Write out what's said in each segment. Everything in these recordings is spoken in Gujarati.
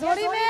जोड़ी में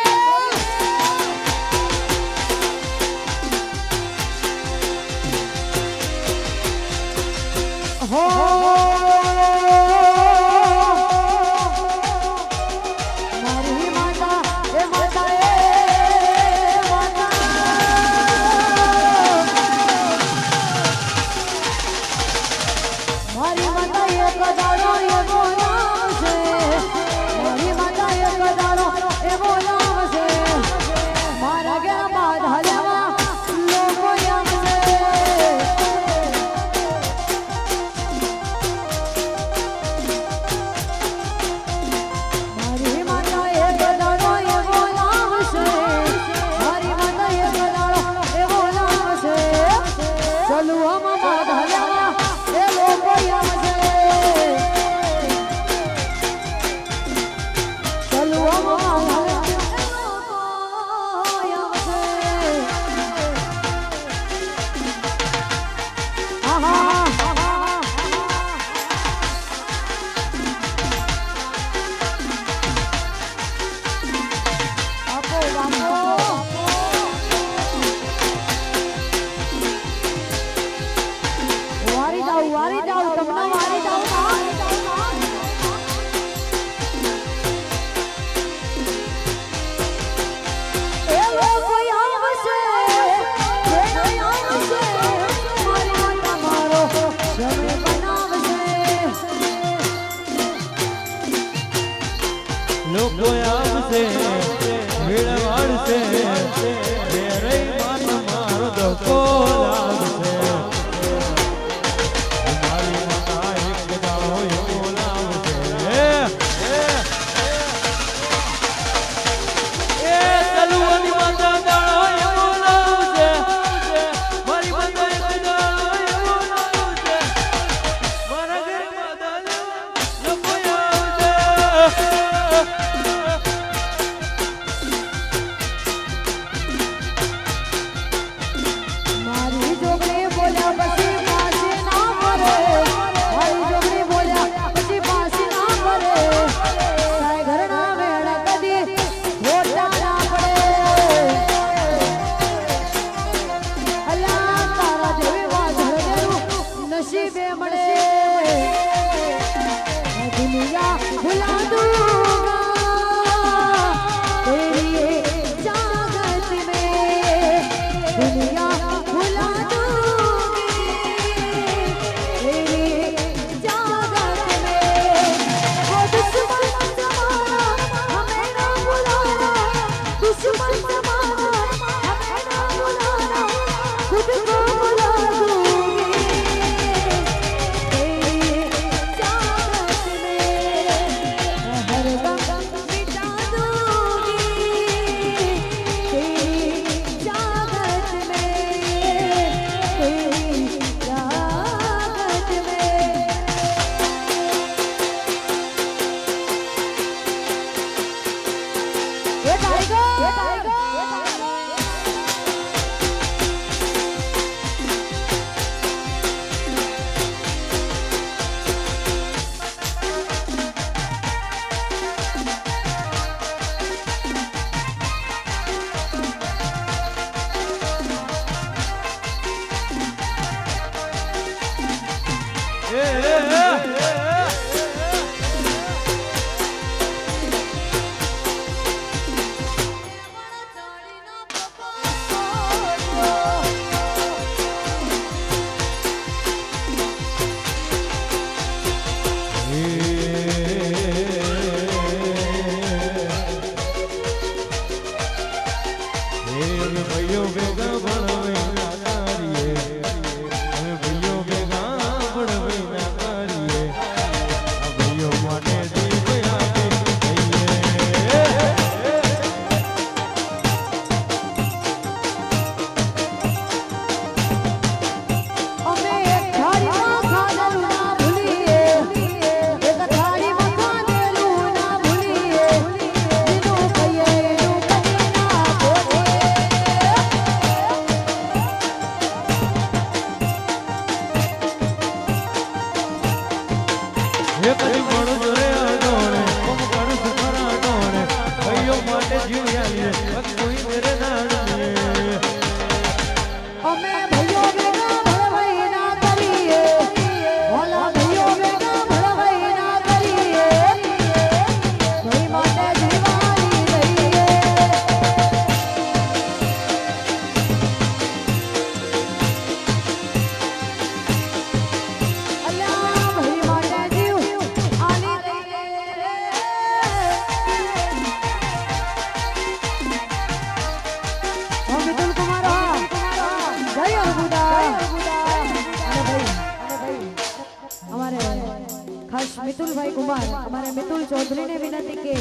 મિતુલભાઈ કુમાર અમારે મિતુલ ચૌધરીને વિનંતી કે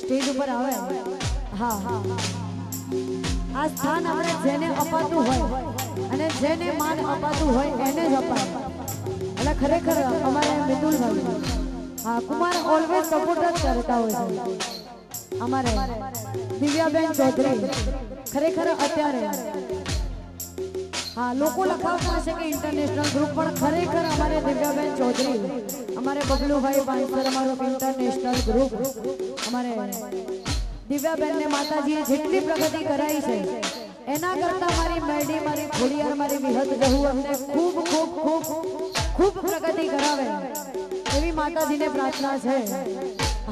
સ્ટેજ ઉપર આવે. હા હા આ સ્થાન આપણે જેને અપાતું હોય અને જેને માન અપાતું હોય એને જ અપાય. એટલે ખરેખર અમારે મિતુલભાઈ હા, કુમાર ઓલવેઝ સપોર્ટ જ કરતા હોય છે. અમારે દિવ્યાબેન ચૌધરી ખરેખર અત્યારે હા લોકો લખાવતા છે કે ઇન્ટરનેશનલ ગ્રુપ પણ ખરેખર અમારે દિવ્યાબેન ચૌધરી, અમારે બબલુભાઈ પાંચસર અમારું ઇન્ટરનેશનલ ગ્રુપ અમારે દિવ્યાબેનને માતાજીએ જેટલી પ્રગતિ કરાઈ છે, એના કરતા મારી મેડી મારી ખોડિયાર, મારી વિહત જહુ અમને ખૂબ ખૂબ ખૂબ ખૂબ પ્રગતિ કરાવે એવી માતાજીને પ્રાર્થના છે.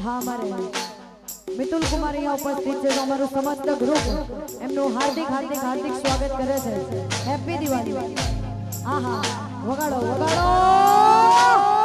હા મારે મિતુલ કુમાર અહીંયા ઉપસ્થિત છે, અમારું સમસ્ત ગ્રુપ એમનું હાર્દિક હાર્દિક હાર્દિક સ્વાગત કરે છે. હેપી દિવાળી હા હા વગાડો વગાડો!